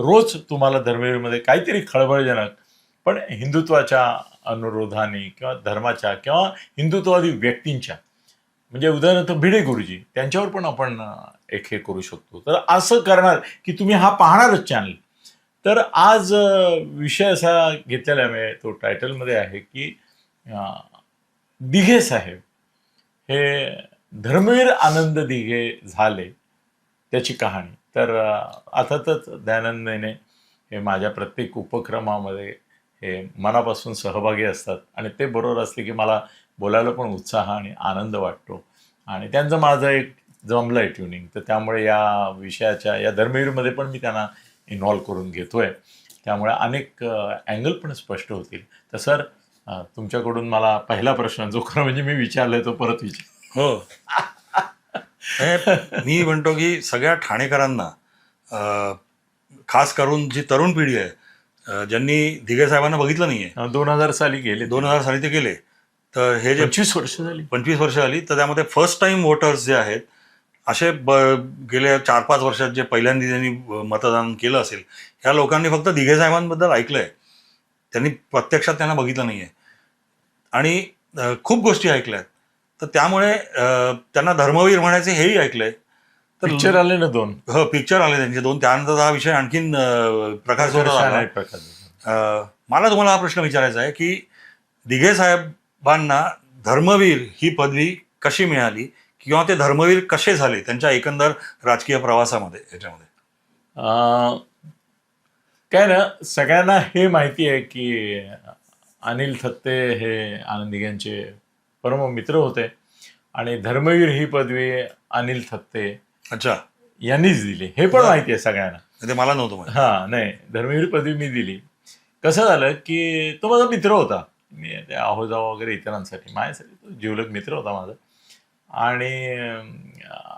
रोज तुम्हाला धर्मवीरमध्ये काहीतरी खळबळजनक पण हिंदुत्वाच्या अनुरोधाने किंवा धर्माच्या किंवा हिंदुत्ववादी व्यक्तींच्या म्हणजे उदाहरणार्थ भिडे गुरुजी त्यांच्यावर पण आपण एक हे करू शकतो. तर असं करणार की तुम्ही हा पाहणारच चॅनल तर आज विषय असा घेतलेला आहे तो टायटलमध्ये आहे की दिघे साहेब हे धर्मवीर आनंद दिघे झाले त्याची कहाणी. तर अर्थातच दयानंदने हे माझ्या प्रत्येक उपक्रमामध्ये हे मनापासून सहभागी असतात. आणि ते बरोबर असले की मला बोलायला पण उत्साह आणि आनंद वाटतो. आणि त्यांचं माझं एक जमलं आहे ट्युनिंग. तर त्यामुळे या विषयाच्या या धर्मवीरमध्ये पण मी त्यांना इन्व्हॉल्व करून घेतोय. त्यामुळे अनेक अँगल पण स्पष्ट होतील. तर सर तुमच्याकडून मला पहिला प्रश्न जो खरं म्हणजे मी विचारलाय तो परत विचार. हो. मी म्हणतो की सगळ्या ठाणेकरांना खास करून जी तरुण पिढी आहे ज्यांनी दिघे साहेबांना बघितलं नाहीये. दोन हजार साली गेले दोन हजार साली ते गेले तर हे जे पंचवीस वर्ष झाली. पंचवीस वर्ष आली तर त्यामध्ये फर्स्ट टाइम वोटर्स जे आहेत असे ब गेल्या चार पाच वर्षात जे पहिल्यांदा त्यांनी मतदान केलं असेल ह्या लोकांनी फक्त दिघे साहेबांबद्दल ऐकलंय. त्यांनी प्रत्यक्षात त्यांना बघितलं नाहीये. आणि खूप गोष्टी ऐकल्यात. तर त्यामुळे त्यांना धर्मवीर म्हणायचे हेही ऐकलंय. तर पिक्चर आले ना दोन. हो पिक्चर आले त्यांचे दोन. त्यानंतर हा विषय आणखीन प्रकाश अं, मला तुम्हाला हा प्रश्न विचारायचा आहे की दिघे साहेबांना धर्मवीर ही पदवी कशी मिळाली? किंवा ते धर्मवीर कसे झाले? त्यांच्या एकंदर राजकीय प्रवासामध्ये याच्यामध्ये. काय ना सगळ्यांना हे माहिती आहे की अनिल थत्ते हे आनंदी यांचे परम मित्र होते. आणि धर्मवीर ही पदवी अनिल थत्ते अच्छा. यांनीच दिली. हे पण माहिती आहे सगळ्यांना. ते मला नव्हतं माहिती. हा नाही. धर्मवीर पदवी मी दिली. कसं झालं की तो माझा मित्र होता. मी ते आहोजा वगैरे इतरांसाठी माझ्यासाठी तो जिवलग मित्र होता माझा. आणि अं,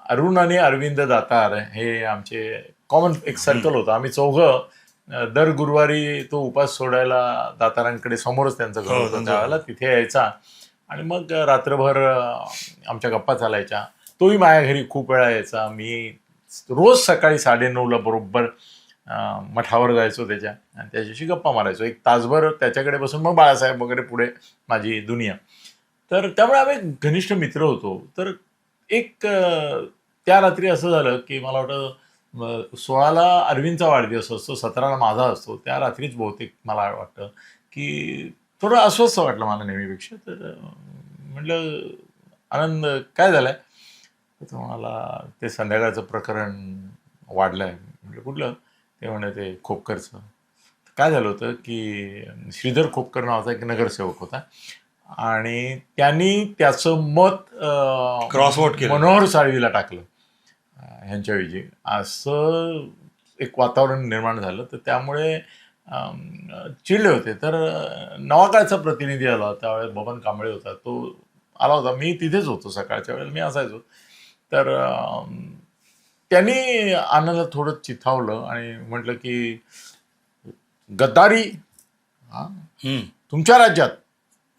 अरुण आणि अरविंद दातार हे आमचे कॉमन एक सर्कल होतं. आम्ही चौघं अं, दर गुरुवारी तो उपास सोडायला दातारांकडे समोरच त्यांचं घर हो, होतं. त्यांचं त्यावेळेला तिथे यायचा. आणि मग रात्रभर आमच्या गप्पा चालायच्या. तोही माझ्या घरी खूप वेळा यायचा. मी रोज सकाळी साडेनऊला बरोबर मठावर जायचो त्याच्या. आणि त्याच्याशी गप्पा मारायचो. एक तासभर त्याच्याकडे बसून मग बाळासाहेब वगैरे पुढे माझी दुनिया. तर त्यामुळे आम्ही घनिष्ठ मित्र होतो. तर एक त्या रात्री असं झालं की मला वाटतं सोळाला अरविंदचा वाढदिवस असतो सतराला माझा असतो. त्या रात्रीच बहुतेक मला वाटतं की थोडं अस्वस्थ वाटलं मला नेहमीपेक्षा. तर म्हटलं आनंद काय झालंय? तर तो म्हणाला ते संध्याकाळचं प्रकरण वाढलंय. म्हटलं कुठलं? ते म्हणे ते खोपकरचं. काय झालं होतं की श्रीधर खोपकर नावाचा एक नगरसेवक होता आणि त्यांनी त्याचं मत Crossvote केलं. मनोहर साळवीला टाकलं ह्यांच्याऐवजी. असं एक वातावरण निर्माण झालं. तर त्यामुळे चिडले होते. तर नवाकाळचा प्रतिनिधी आला होता. त्यावेळेस बबन कांबळे होता. तो आला होता. मी तिथेच होतो सकाळच्या वेळेला. मी असायचो. तर त्यांनी आनंद थोडं चिथावलं आणि म्हटलं की गद्दारी हा. तुमच्या राज्यात.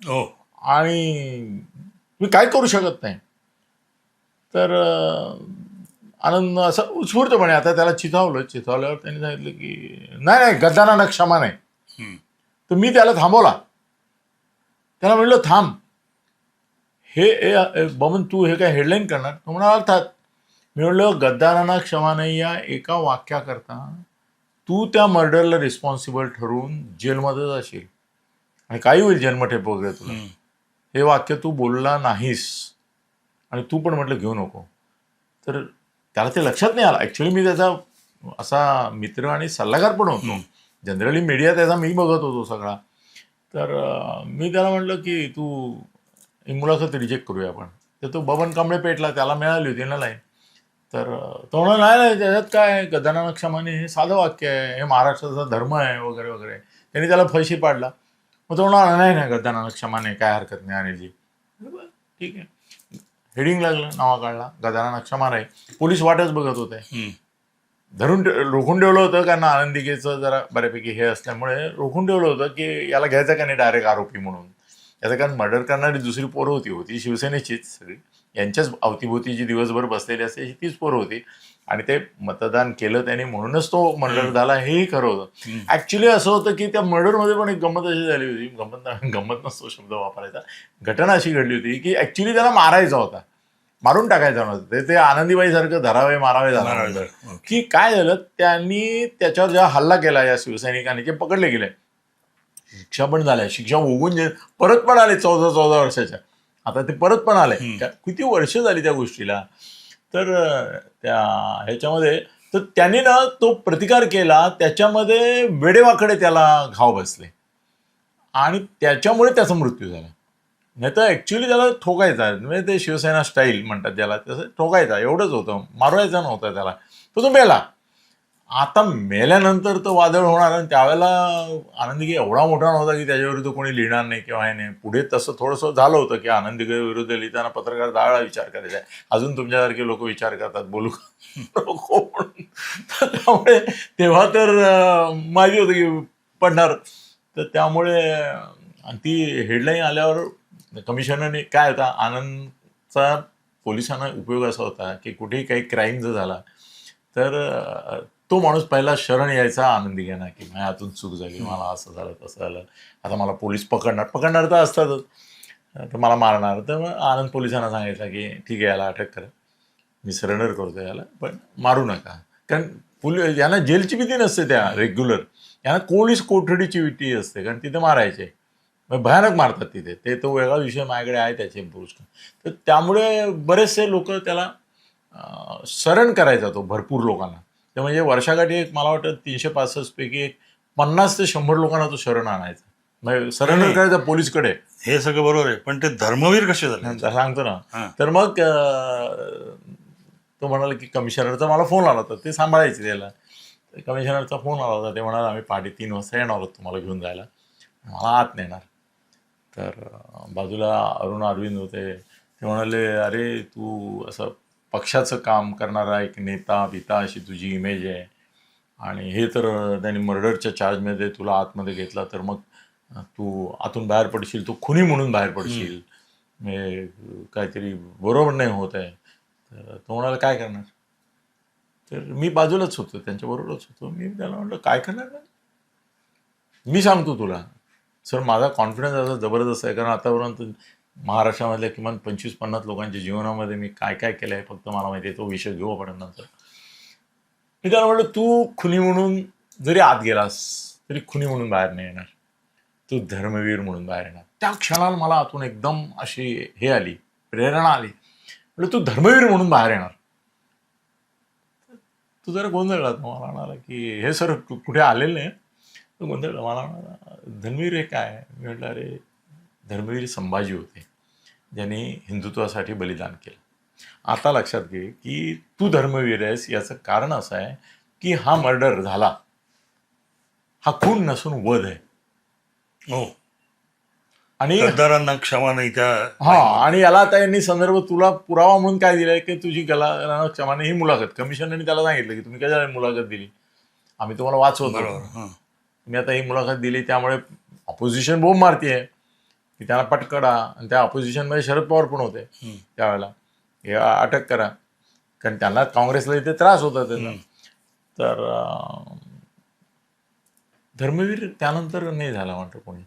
हो. आणि तुम्ही काय करू शकत नाही. तर आनंद असं उत्स्फूर्तपणे आता त्याला चिथावलं चिथावल्यावर त्यांनी सांगितलं की नाही नाही गद्दारांना क्षमा नाही. तर मी त्याला थांबवला. त्याला म्हणलं थांब. हे बमन तू हे काय हेडलाईन करणार? तो म्हणाला अर्थात. मी म्हणलं गद्दारांना क्षमा नाही या एका वाक्याकरता तू त्या मर्डरला रिस्पॉन्सिबल ठरून जेलमध्ये जाशील. आणि काही होईल जन्मठेप वगैरे तुला. हे वाक्य तू बोलला नाहीस. आणि तू पण म्हटलं घेऊ नको. तर त्याला ते लक्षात नाही आलं. ॲक्च्युली मी त्याचा असा मित्र आणि सल्लागार पण होतो. जनरली मीडिया त्याचा मी बघत होतो सगळा. तर मी त्याला म्हटलं की तू ही मुलाखत रिजेक्ट करूया आपण. तर तो बबन कांबळे पेटला त्याला मिळाली होती ना लाईन तर तो म्हणा नाही नाही त्याच्यात काय गदाना क्षमाने हे साधं वाक्य आहे. हे महाराष्ट्राचा धर्म आहे वगैरे वगैरे. त्यांनी त्याला फैशी पाडला. मग तो म्हणाला नाही नाही गदाना क्षमाने काय हरकत नाही अनिलजी ठीक आहे. हेडिंग लागलं नावा काढला गदाना क्षमा नाही पोलीस वाटच बघत होते. हम्म. धरून रोखून ठेवलं होतं कारण आनंदिकेचं जरा बऱ्यापैकी हे असल्यामुळे रोखून ठेवलं होतं की याला घ्यायचं का नाही डायरेक्ट आरोपी म्हणून. याचं कारण मर्डर करणारी दुसरी पोरं होती होती शिवसेनेचीच सगळी. यांच्याच अवतीभोवती जी दिवसभर बसलेली असते तीच पोरं होती. आणि ते मतदान केलं त्यांनी म्हणूनच तो मर्डर झाला हेही खरं होतं. ऍक्च्युली असं होतं की त्या मर्डरमध्ये पण एक गंमत अशी झाली होती गंमत गंमत नसतो शब्द वापरायचा. घटना अशी घडली होती की ऍक्च्युली त्याला मारायचा होता. मारून टाकायचा नव्हता. ते- ते आनंदीबाई सारखं धरावे मारावे झालं. की काय झालं? त्यांनी त्याच्यावर जेव्हा हल्ला केला या शिवसैनिकांनी ते पकडले गेले. शिक्षा पण झाल्या. शिक्षा उगून जे परत पण आले चौदा चौदा वर्षाच्या. आता ते परत पण आले. किती वर्ष झाली त्या गोष्टीला? तर त्या ह्याच्यामध्ये तर त्यांनी ना तो प्रतिकार केला त्याच्यामध्ये वेडेवाकडे त्याला घाव बसले. आणि त्याच्यामुळे त्याचा मृत्यू झाला. नाही तर ॲक्च्युली त्याला ठोकायचा म्हणजे ते शिवसेना स्टाईल म्हणतात त्याला तसं ठोकायचा एवढंच होतं. मारवायचा नव्हता त्याला. तो तो मेला. आता मेल्यानंतर तो वादळ होणार आणि त्यावेळेला आनंदी एवढा मोठा नव्हता की त्याच्याविरुद्ध कोणी लिहिणार नाही किंवा हे नाही. पुढे तसं थोडंसं झालं होतं की आनंदी विरुद्ध लिहिताना पत्रकार दाळा विचार करायचा. आहे अजून तुमच्यासारखे लोक विचार करतात बोलू का? नको त्यामुळे तेव्हा तर माहिती होतं की पडणार. तर त्यामुळे आणि ती हेडलाईन आल्यावर कमिशनरने काय होता आनंदचा पोलिसांना उपयोग असा होता की कुठेही काही क्राईम जर झाला तर तो माणूस पहिला शरण यायचा आनंदी घेणार की माझ्या हातून चूक झाली मला असं झालं तसं झालं. आता मला पोलीस पकडणार. पकडणार तर असतातच. तर मला मारणार. तर मग आनंद पोलिसांना सांगायचा की ठीक आहे याला अटक करा. मी सरेंडर करतो याला पण मारू नका. कारण पोलीस यांना जेलची भीती नसते त्या रेग्युलर यांना पोलीस कोठडीची भीती असते कारण तिथे मारायचे. मग भयानक मारतात तिथे. ते तो वेगळा विषय माझ्याकडे आहे त्याचे पुरुष तर त्यामुळे बरेचसे लोक त्याला सरण शरण करायचा तो भरपूर लोकांना. ते म्हणजे वर्षाकाठी एक मला वाटतं तीनशे पासष्ट पैकी एक पन्नास ते शंभर लोकांना तो शरण आणायचा. म्हणजे सरेंडर नाही. करायचा पोलीसकडे. हे सगळं बरोबर आहे पण ते धर्मवीर कसे झाले? सांगतो ना. तर मग तो म्हणाला की कमिशनरचा मला फोन आला होता ते सांभाळायचे त्याला. कमिशनरचा फोन आला होता ते म्हणाले आम्ही पहाटे तीन वाजता येणार आहोत तुम्हाला घेऊन जायला. मला आत नेणार. तर बाजूला अरुण अरविंद होते. ते म्हणाले अरे तू असं पक्षाचं काम करणारा एक नेता बिता अशी तुझी इमेज आहे. आणि हे तर त्यांनी मर्डरच्या चार्जमध्ये तुला आतमध्ये घेतला तर मग तू आतून बाहेर पडशील तू खुनी म्हणून बाहेर पडशील. काहीतरी बरोबर नाही होत आहे. तर तो म्हणाला काय करणार? तर मी बाजूलाच होतो त्यांच्याबरोबरच होतो. मी त्याला म्हटलं काय करणार मी सांगतो तुला सर माझा कॉन्फिडन्स असा जबरदस्त आहे कारण आतापर्यंत महाराष्ट्रामधल्या किमान पंचवीस पन्नास लोकांच्या जीवनामध्ये मी काय काय केलं आहे फक्त मला माहिती आहे. तो विषय घेऊ आपण नंतर. मी त्याला म्हटलं तू खुनी म्हणून जरी आत गेलास तरी खुनी म्हणून बाहेर नाही येणार. तू धर्मवीर म्हणून बाहेर येणार. त्या क्षणाला मला आतून एकदम अशी हे आली प्रेरणा आली. म्हणजे तू धर्मवीर म्हणून बाहेर येणार. तू जरा गोंधळला मला म्हणाला की हे सर कुठे आलेलं नाही? तू गोंधळला. मला म्हणाला धर्मवीर हे काय मी म्हटलं अरे धर्मवीर संभाजी होते. ज्यांनी हिंदुत्वासाठी बलिदान केलं. आता लक्षात घे की तू धर्मवीर आहेस याचं कारण असं आहे की हा मर्डर झाला. हा खून नसून वध आहे. हो. आणि गद्दारांना क्षमा नाही त्या हा आणि याला आता यांनी संदर्भ तुला पुरावा म्हणून काय दिलाय की तुझी गला क्षमाने ही मुलाखत. कमिशनरने त्याला सांगितलं की तुम्ही कशा मुलाखत दिली? आम्ही तुम्हाला वाचवतो. हां. मी आता ही मुलाखत दिली त्यामुळे ऑपोजिशन बोंब मारतीये. की त्यांना पटकडा आणि त्या ऑपोजिशनमध्ये शरद पवार पण होते. त्यावेळेला. हे अटक करा. कारण त्यांना काँग्रेसला इथे त्रास होता त्याचा. हम्म. तर धर्मवीर त्यानंतर नाही झाला म्हणतो कोणी.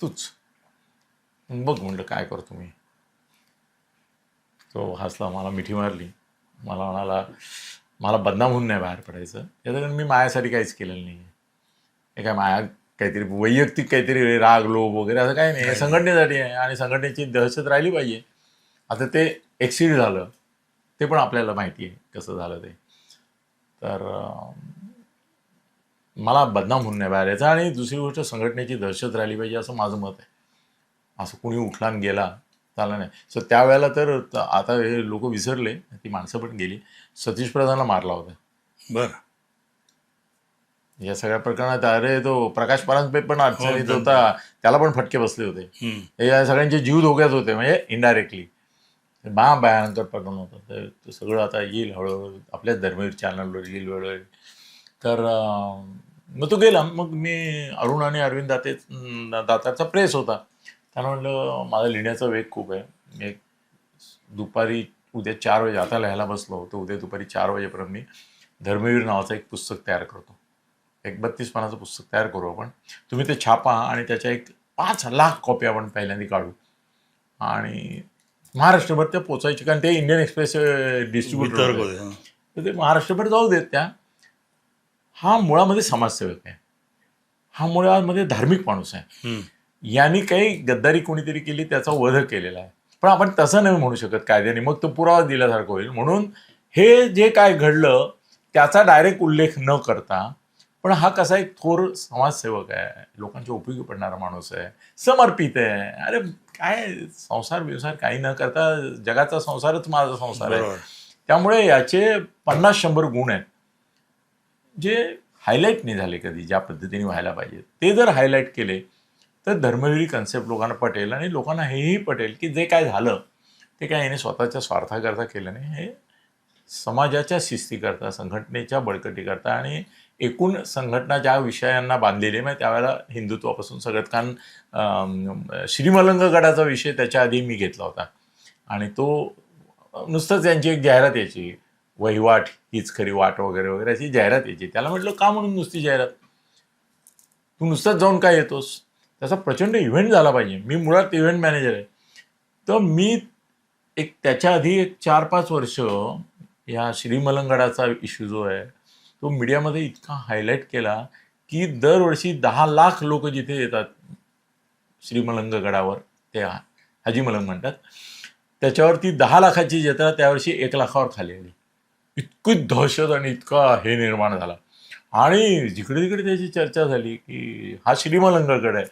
तूच. बघ म्हणलं काय करतो मी. तो हसला मला मिठी मारली. मला म्हणाला मला बदनाम होऊन नाही बाहेर पडायचं. याचं कारण मी मायासाठी काहीच केलेलं नाही हे काय माया काहीतरी वैयक्तिक काहीतरी राग लोभ वगैरे असं काही नाही. संघटनेसाठी आहे आणि संघटनेची दहशत राहिली पाहिजे. आता ते एक्सिड झालं. ते पण आपल्याला माहिती आहे कसं झालं ते. तर मला बदनाम होऊन नाही बाहेर यायचं. आणि दुसरी गोष्ट संघटनेची दहशत राहिली पाहिजे असं माझं मत आहे. असं कोणी उठला गेला चालला नाही. सो त्यावेळेला तर आता हे लोक विसरले. ती माणसं पण गेली. सतीश प्रधानला मारला होता. बरं. या सगळ्या प्रकरणात अरे तो प्रकाश परांजपे पण अडचणीत होता त्याला पण फटके बसले होते. या सगळ्यांचे जीव धोक्यात होते म्हणजे इनडायरेक्टली बा भयंकर प्रकरण होतं. तर ते सगळं आता येईल हळूहळू. आपल्याच धर्मवीर चॅनलवर येईल वेळोवेळी. तर मग तो गेला. मग मी अरुण आणि अरविंद दाते दातारचा प्रेस होता. त्यांना म्हटलं माझा लिहिण्याचा वेग खूप आहे. मी एक दुपारी उद्या चार वाजे आता लिहायला बसलो तर उद्या दुपारी चार वाजेपर्यंत मी धर्मवीर नावाचं एक पुस्तक तयार करतो. एक बत्तीस पानाचं पुस्तक तयार करू आपण. तुम्ही ते छापा आणि त्याच्या एक पाच लाख कॉपी आपण पहिल्यांदा काढू. आणि महाराष्ट्रभर त्या पोचायचे कारण ते इंडियन एक्सप्रेस डिस्ट्रीब्युटर. तर ते महाराष्ट्रभर जाऊ देत त्या. हा मुळामध्ये समाजसेवक आहे. हा मुळामध्ये धार्मिक माणूस आहे. यांनी काही गद्दारी कोणीतरी केली त्याचा वध केलेला आहे. पण आपण तसं नाही म्हणू शकत कायद्याने. मग तो पुरावा दिल्यासारखं होईल. म्हणून हे जे काय घडलं त्याचा डायरेक्ट उल्लेख न करता पण हा कसा एक थोर समाजसेवक आहे लोकांच्या उपयोगी पडणारा माणूस आहे समर्पित आहे. अरे काय संसार व्यवसाय काही न करता जगाचा संसारच माझा संसार आहे. त्यामुळे याचे पन्नास शंभर गुण आहेत. जे हायलाईट नाही झाले कधी ज्या पद्धतीने व्हायला पाहिजे. ते जर हायलाईट केले तर धर्मवीरी कन्सेप्ट लोकांना पटेल आणि लोकांना हेही पटेल की जे काय झालं ते काय याने स्वतःच्या स्वार्थाकरता केलं नाही. हे समाजाच्या शिस्तीकरता संघटनेच्या बळकटीकरता आणि एकूण संघटना ज्या विषयांना बांधलेली आहे, म्हणजे त्यावेळेला हिंदुत्वापासून सगळ्यात कारण श्रीमलंग गडाचा विषय त्याच्या आधी मी घेतला होता. आणि तो नुसतंच यांची एक जाहिरात यायची वहिवाट हीच खरी वाट वगैरे वगैरे अशी जाहिरात यायची. त्याला म्हटलं का म्हणून नुसती जाहिरात? तू नुसतंच जाऊन काय येतोस? त्याचा प्रचंड इव्हेंट झाला पाहिजे. मी मुळात इव्हेंट मॅनेजर आहे. तर मी एक त्याच्या आधी एक चार पाच वर्ष या श्रीमलंगडाचा इश्यू जो आहे तो मीडियामध्ये इतका हायलाईट केला की दरवर्षी दहा लाख लोक जिथे येतात श्रीमलंग गडावर ते हाजी मलंग म्हणतात त्याच्यावरती दहा लाखाची जत्रा त्यावर्षी एक लाखावर खाली आली. इतकी दहशत आणि इतका हे निर्माण झाला. आणि जिकडे तिकडे त्याची चर्चा झाली की हा श्रीमलंगगड आहे.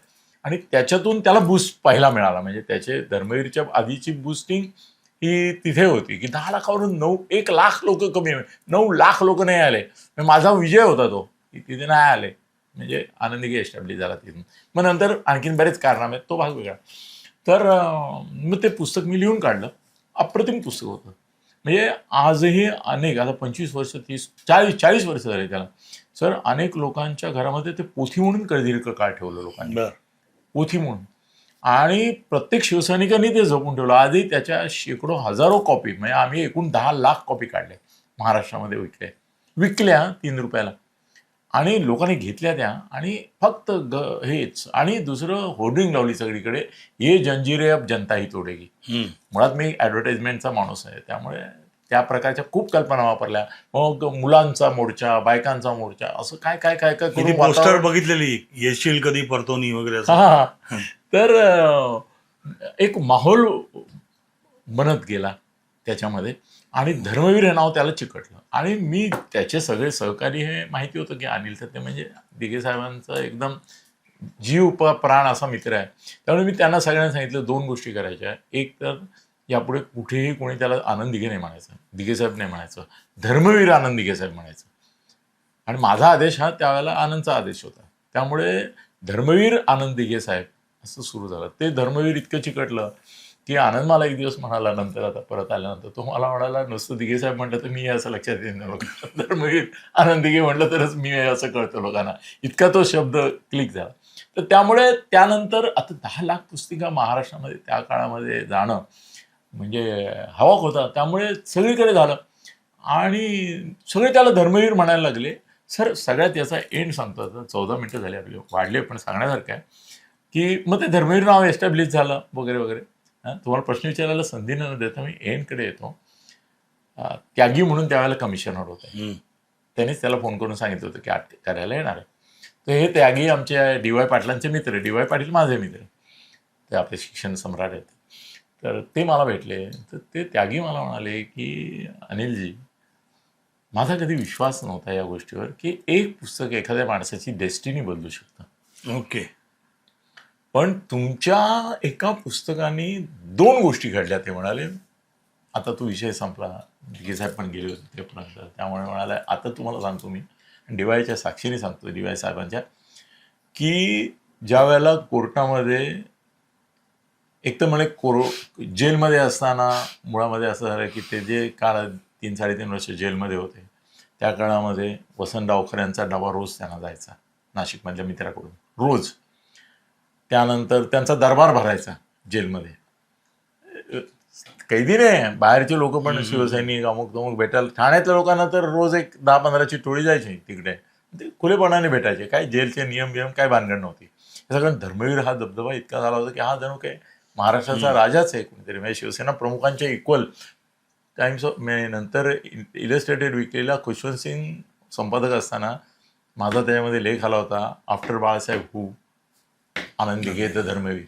आणि त्याच्यातून त्याला बूस्ट पाहायला मिळाला. म्हणजे त्याचे धर्मवीरच्या आधीची बूस्टिंग ही तिथे होती की दहा लाखावरून नऊ एक लाख लोक कमी नऊ लाख लोक नाही आले. माझा विजय होता तो की तिथे नाही आले. म्हणजे आनंदी एस्टॅब्लिश झाला तिथून. मग नंतर आणखीन बरेच कारनामे आहेत तो भाग वेगळा. तर मग ते पुस्तक मी लिहून काढलं. अप्रतिम पुस्तक होतं. म्हणजे आजही अनेक आता पंचवीस वर्ष तीस चाळीस चाळीस वर्ष झाले त्याला. सर अनेक लोकांच्या घरामध्ये ते पोथी म्हणून दीर्घ काळ ठेवलं लोकांनी? पोथी म्हणून. आणि प्रत्येक शिवसैनिकांनी ते जपून ठेवलं. आजही त्याच्या शेकडो हजारो कॉपी म्हणजे आम्ही एकूण दहा लाख कॉपी काढल्या महाराष्ट्रामध्ये विकल्या विकल्या तीन रुपयाला. आणि लोकांनी घेतल्या त्या आणि फक्त ग हेच. आणि दुसरं होर्डिंग लावली सगळीकडे. ये जंजिरे अब जनता ही तोडेगी. मुळात मी ॲडव्हर्टाइजमेंटचा माणूस आहे. त्यामुळे त्या प्रकारच्या खूप कल्पना वापरल्या. मग मुलांचा मोर्चा बायकांचा मोर्चा असं काय काय काय काय करून पोस्टर बघितलेली. येशील कधी परतोनी वगैरे हा. तर एक माहोल बनत गेला त्याच्यामध्ये. आणि धर्मवीर हे नाव त्याला चिकटलं. आणि मी त्याचे सगळे सहकारी हे माहिती होतं की अनिल सत्य म्हणजे दिघे साहेबांचा एकदम जीव प्राण असा मित्र आहे. त्यामुळे मी त्यांना सगळ्यांना सांगितलं दोन गोष्टी करायच्या. एक तर यापुढे कुठेही कोणी त्याला आनंद दिघे नाही म्हणायचं. दिघेसाहेब नाही म्हणायचं. धर्मवीर आनंद दिघे साहेब म्हणायचं. आणि माझा आदेश हा त्यावेळेला आनंदचा आदेश होता. त्यामुळे धर्मवीर आनंद दिघे साहेब असं सुरू झालं. ते धर्मवीर इतकं चिकटलं की आनंद मला एक दिवस म्हणाला नंतर आता परत आल्यानंतर. तो मला म्हणाला नुसतं दिघेसाहेब म्हटलं तर मी असं लक्षात येईन लोकांना धर्मवीर आनंद दिघे म्हटलं तरच मी असं कळतं लोकांना. इतका तो शब्द क्लिक झाला. तर त्यामुळे त्यानंतर आता दहा लाख पुस्तिका महाराष्ट्रामध्ये त्या काळामध्ये जाणं म्हणजे हवाक होता. त्यामुळे सगळीकडे झालं. आणि सगळे त्याला धर्मवीर म्हणायला लागले. सर सगळ्यात याचा एंड सांगतो. आता चौदा मिनटं झाली आपली. वाढले पण सांगण्यासारखं आहे. की मग ते धर्मवीर नाव एस्टॅब्लिश झालं वगैरे वगैरे. हां तुम्हाला प्रश्न विचारायला संधी न देता मी एंडकडे येतो. त्यागी म्हणून त्यावेळेला कमिशनर होते. त्यांनीच त्याला फोन करून सांगितलं होतं की आठ करायला येणार आहे. तर हे त्यागी आमच्या डी वाय पाटलांचे मित्र. डी वाय पाटील माझे मित्र. ते आपले शिक्षण सम्राट आहेत. तर ते मला भेटले. तर ते त्यागी मला म्हणाले की अनिलजी माझा कधी विश्वास नव्हता या गोष्टीवर की एक पुस्तक एखाद्या माणसाची डेस्टिनी बदलू शकतं. ओके. पण तुमच्या एका पुस्तकाने दोन गोष्टी घडल्या ते म्हणाले. आता तो विषय संपला. साहेब पण गेले होते ते पर्यंत त्यामुळे म्हणाले आता तुम्हाला सांगतो मी. डीवायच्या साक्षीने सांगतो डीवाय साहेबांच्या की ज्या वेळेला कोर्टामध्ये एक तर म्हणे कोरो जेलमध्ये असताना मुळामध्ये असं झालं की ते जे काळ तीन साडेतीन वर्ष जेलमध्ये होते त्या काळामध्ये वसंतराव यांचा डबा रोज त्यांना जायचा नाशिकमधल्या मित्राकडून रोज. त्यानंतर त्यांचा दरबार भरायचा जेलमध्ये. कैदी नाही बाहेरचे लोक पण शिवसैनिक अमुक तमुक भेटायला ठाण्यातल्या लोकांना तर रोज एक दहा पंधराची टोळी जायची तिकडे. ते खुलेपणाने भेटायचे काय जेलचे नियम बियम काय भानगड नव्हती. सगळं धर्मवीर हा दबदबा इतका झाला होता की हा जणू काय महाराष्ट्राचा राजाच आहे कोणीतरी. म्हणजे शिवसेना प्रमुखांच्या इक्वल टाइम्स ऑफ नंतर इलस्ट्रेटेड विकलीला खुशवंत सिंग संपादक असताना माझा त्याच्यामध्ये लेख आला होता after Balasaheb who Anand the Dharmaveer.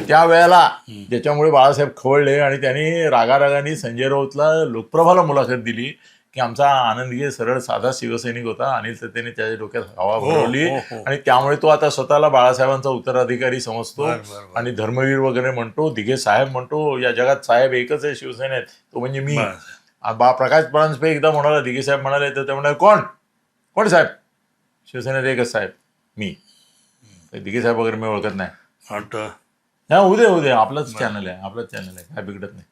त्यावेळेला ज्याच्यामुळे बाळासाहेब खवळले आणि त्यांनी रागारागाने संजय राऊतला लोकप्रभाला मुलाखत दिली. की आमचा आनंद दिघे सरळ साधा शिवसैनिक होता अनिल सत्तेने त्याच्या डोक्यात हवा हो, भरवली हो, हो. आणि त्यामुळे तो आता स्वतःला बाळासाहेबांचा उत्तराधिकारी समजतो. आणि धर्मवीर वगैरे म्हणतो दिघे साहेब म्हणतो या जगात साहेब एकच आहे शिवसेनेत तो म्हणजे मी. बा प्रकाश परांजपे एकदा म्हणाला दिघे साहेब म्हणाले तर ते म्हणाले कोण? कोण साहेब? शिवसेनेत एकच साहेब मी. दिघे साहेब वगैरे मी ओळखत नाही. हा उद्या उद्या आपलाच चॅनल आहे आपलाच चॅनल आहे. काय बिघडत नाही.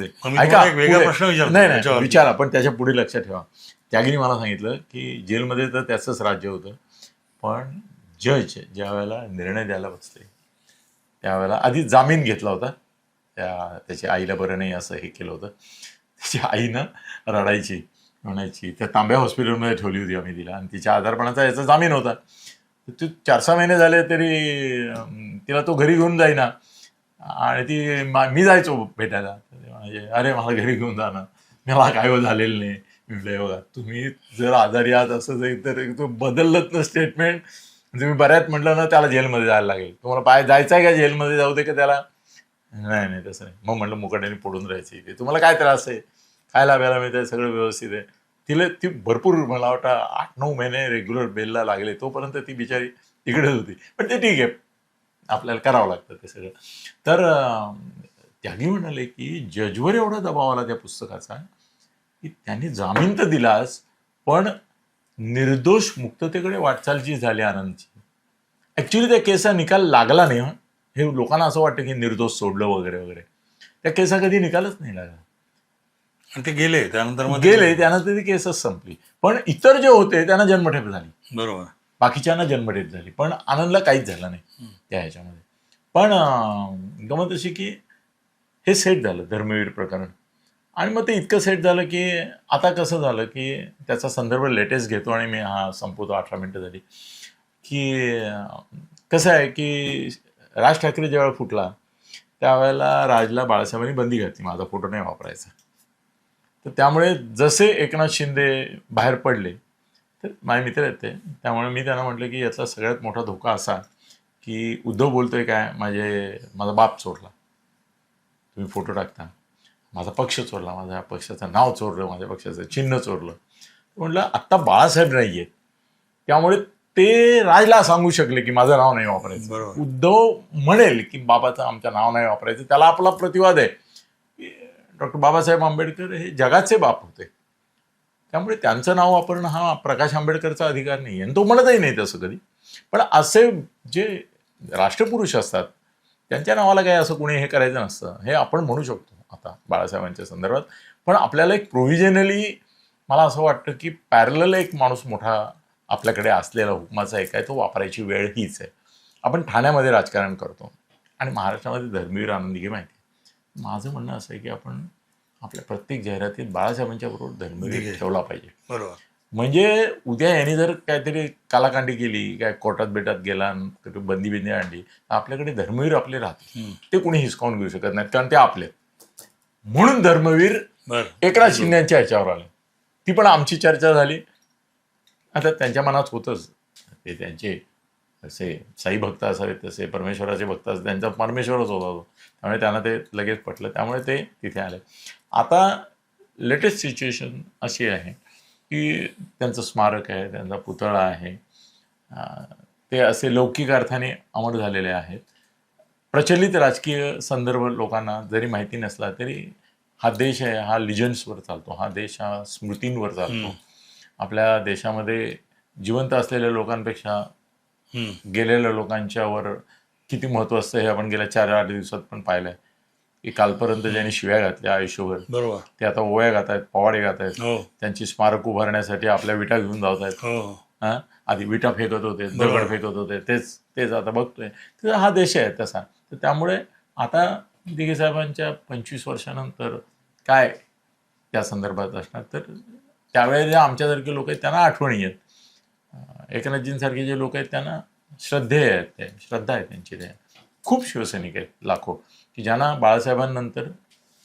तुम्हाला एक वेगळा. प्रश्न विचारतो नाही नाही. विचारा पण त्याच्या पुढे लक्षात ठेवा. त्यागिनी मला सांगितलं की जेलमध्ये तर त्याचंच राज्य होतं पण जज ज्या वेळेला निर्णय द्यायला बसले त्यावेळेला आधी जामीन घेतला होता. त्या त्याच्या आईला बरं नाही असं हे केलं होतं. त्याच्या आईनं रडायची म्हणायची त्या तांब्या हॉस्पिटलमध्ये ठेवली होती आम्ही तिला आणि तिच्या आजारपणाचा याचा जामीन होता. ती चार सहा महिने झाले तरी अं, तिला तो घरी घेऊन जाईना. आणि ती मा- मी जायचो भेटायला. म्हणजे अरे मला घरी घेऊन जा ना. मला काय हो झालेलं नाही. म्हटलं हो बघा तुम्ही जर आजारी आहात असं जाईल तर तो बदललंच ना स्टेटमेंट तुम्ही बऱ्याच म्हटलं ना त्याला जेलमध्ये जायला लागेल. तुम्हाला पाय जायचं आहे का जेलमध्ये? जाऊ दे का त्याला? नाही नाही तसं नाही. मग म्हटलं मुकाट्याने पडून राहायची. इथे तुम्हाला काय त्रास आहे? खायला प्यायला मिळतं सगळं व्यवस्थित आहे. तिला ती भरपूर मला वाटतं आठ नऊ महिने रेग्युलर बेलला लागले. तोपर्यंत ती बिचारी तिकडेच होती. पण ते ठीक आहे. आपल्याला करावं लागतं ते सगळं. तर अं, त्यागी म्हणाले की जजवर एवढा दबाव आला त्या पुस्तकाचा की त्यांनी जामीन तर दिलाच पण निर्दोष मुक्ततेकडे वाटचाल जी झाली आनंदची. ॲक्च्युली त्या केसचा निकाल लागला नाही हं. लोकांना असं वाटतं की निर्दोष सोडलं वगैरे वगैरे. त्या केसा कधी निकालच नाही लागला. आणि ते गेले त्यानंतर मग गेले त्यानंतर ती केसच संपली. पण इतर जे होते त्यांना जन्मठेप झाली. बरोबर. बाकीच्यांना जन्मठेप झाली. पण आनंदला काहीच झालं नाही त्या ह्याच्यामध्ये. पण गमत अशी की हे सेट झालं धर्मवीर प्रकरण. आणि मग ते इतकं सेट झालं की आता कसं झालं की त्याचा संदर्भ लेटेस्ट घेतो आणि मी हा संपवतो अठरा मिनटं झाली. की कसं आहे की राज ठाकरे ज्यावेळेला फुटला त्यावेळेला राजला बाळासाहेबांनी बंदी घातली माझा फोटो नाही वापरायचा. तर त्यामुळे जसे एकनाथ शिंदे बाहेर पडले तर माझे मित्र आहेत ते त्यामुळे मी त्यांना म्हटलं की याचा सगळ्यात मोठा धोका असा की उद्धव बोलतोय काय माझे माझा बाप चोरला. तुम्ही फोटो टाकता. माझा पक्ष चोरला माझ्या पक्षाचं नाव चोरलं माझ्या पक्षाचं चिन्ह चोरलं. म्हटलं आत्ता बाळासाहेब नाही आहेत त्यामुळे ते राजला सांगू शकले की माझं नाव नाही वापरायचं. उद्धव म्हणेल की बाबाचं आमचं नाव नाही वापरायचं. त्याला आपला प्रतिवाद आहे. डॉक्टर बाबासाहेब आंबेडकर हे जगाचे बाप होते. त्यामुळे त्यांचं नाव वापरणं हा प्रकाश आंबेडकरचा अधिकार नाही आणि तो म्हणतही नाही तसं कधी. पण असे जे राष्ट्रपुरुष असतात त्यांच्या नावाला काही असं कोणी हे करायचं नसतं. हे आपण म्हणू शकतो आता बाळासाहेबांच्या संदर्भात. पण आपल्याला एक प्रोव्हिजनली मला असं वाटतं की पॅरल एक माणूस मोठा आपल्याकडे असलेला हुकमाचा एक आहे तो वापरायची वेळ हीच आहे. आपण ठाण्यामध्ये राजकारण करतो आणि महाराष्ट्रामध्ये धर्मवीर आनंदी माहिती आहे. माझं म्हणणं असं आहे की आपण आपल्या प्रत्येक जाहिरातीत बाळासाहेबांच्या बरोबर धर्मवीर. ठेवला पाहिजे. बरोबर. म्हणजे उद्या यांनी जर काहीतरी कालाकांडी केली काय कोर्टात बेटात गेला बंदी बिंदी आणली तर आपल्याकडे धर्मवीर आपले राहतील. हम्म. ते कोणी हिसकावून घेऊ शकत नाहीत कारण ते आपले. म्हणून धर्मवीर एकनाथ शिंदेच्या ह्याच्यावर आले. ती पण आमची चर्चा झाली. आता त्यांच्या मनात होतंच. ते त्यांचे असे साई भक्त असावेत तसे परमेश्वराचे भक्त असावे त्यांचा परमेश्वरच होता तो. त्यामुळे त्यांना ते लगेच पटलं त्यामुळे ते तिथे आले. आता लेटेस्ट सिच्युएशन अशी आहे की त्यांचं स्मारक आहे त्यांचा पुतळा आहे. ते असे लौकिक अर्थाने अमर झालेले आहेत. प्रचलित राजकीय संदर्भ लोकांना जरी माहिती नसला तरी हा देश आहे हा लिजन्सवर चालतो. हा देश हा स्मृतींवर चालतो. आपल्या देशामध्ये जिवंत असलेल्या लोकांपेक्षा. गेलेल्या लोकांच्यावर किती महत्त्व असतं हे आपण गेल्या चार आठ दिवसात पण पाहिलंय. की कालपर्यंत ज्यांनी शिव्या घातल्या आयुष्यभर बरोबर. ते आता ओव्या गात आहेत पवाडे गात आहेत हो. त्यांची स्मारक उभारण्यासाठी आपल्या विटा घेऊन जात आहेत. हो. आधी विटा फेकत होते. दगड फेकत होते तेच तेच आता बघतोय. हा देश आहे तसा. तर त्यामुळे आता दिघे साहेबांच्या पंचवीस वर्षानंतर काय त्या संदर्भात असणार? तर त्यावेळेला आमच्यासारखे लोक आहेत त्यांना आठवणी आहेत. एकनाथजींसारखे जे लोक आहेत त्यांना श्रद्धेय आहेत ते श्रद्धा आहे त्यांची. ते खूप शिवसैनिक आहेत लाखो. की ज्यांना बाळासाहेबांनंतर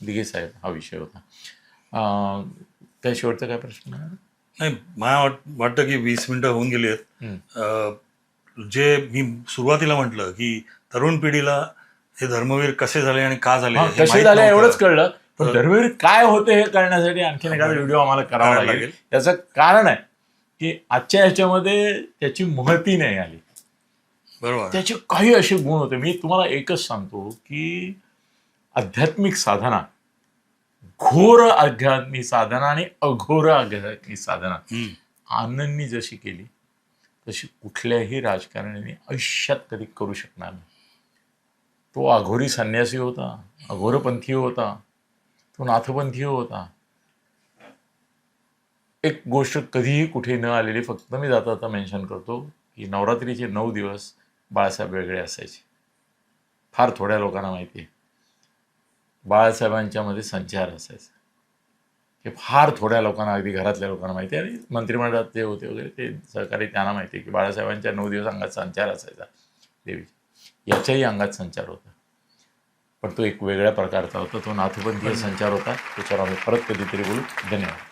दिघे साहेब हा विषय होता. काय शेवटचा काय प्रश्न नाही मला वाट वाटतं की वीस मिनिटं होऊन गेली आहेत. जे मी सुरुवातीला म्हटलं की तरुण पिढीला हे धर्मवीर कसे झाले आणि का झाले कसे झाले. एवढंच कळलं. पण धर्मवीर काय होते हे कळण्यासाठी आणखीन एखादा व्हिडिओ आम्हाला करावा लागेल. त्याचं कारण आहे की आजच्या ह्याच्यामध्ये त्याची महती नाही आली. बरोबर. त्याचे काही असे गुण होते. मी तुम्हाला एकच सांगतो की आध्यात्मिक साधना घोर आध्यात्मिक साधना आणि अघोर आध्यात्मिक साधना. आनंदनी जशी केली तशी कुठल्याही राजकारण्याने आयुष्यात कधी करू शकणार नाही. तो अघोरी संन्यासी होता अघोरपंथी होता तो नाथपंथी होता. एक गोष्ट कधीही कुठे न आलेली फक्त मी जाता जाता मेन्शन करतो की नवरात्रीचे नऊ दिवस बाळासाहेब वेगळे असायचे. फार थोड्या लोकांना माहिती आहे. बाळासाहेबांच्यामध्ये संचार असायचा. हे फार थोड्या लोकांना अगदी घरातल्या लोकांना माहिती आहे. आणि मंत्रिमंडळात जे होते वगैरे ते सहकारी त्यांना माहिती आहे की बाळासाहेबांच्या नऊ दिवस अंगात संचार असायचा देवीच्या. याच्याही अंगात संचार होता. पण तो एक वेगळ्या प्रकारचा होता. तो नाथपंथीय संचार होता. त्याच्यावर आम्ही परत कधीतरी बोलू. धन्यवाद.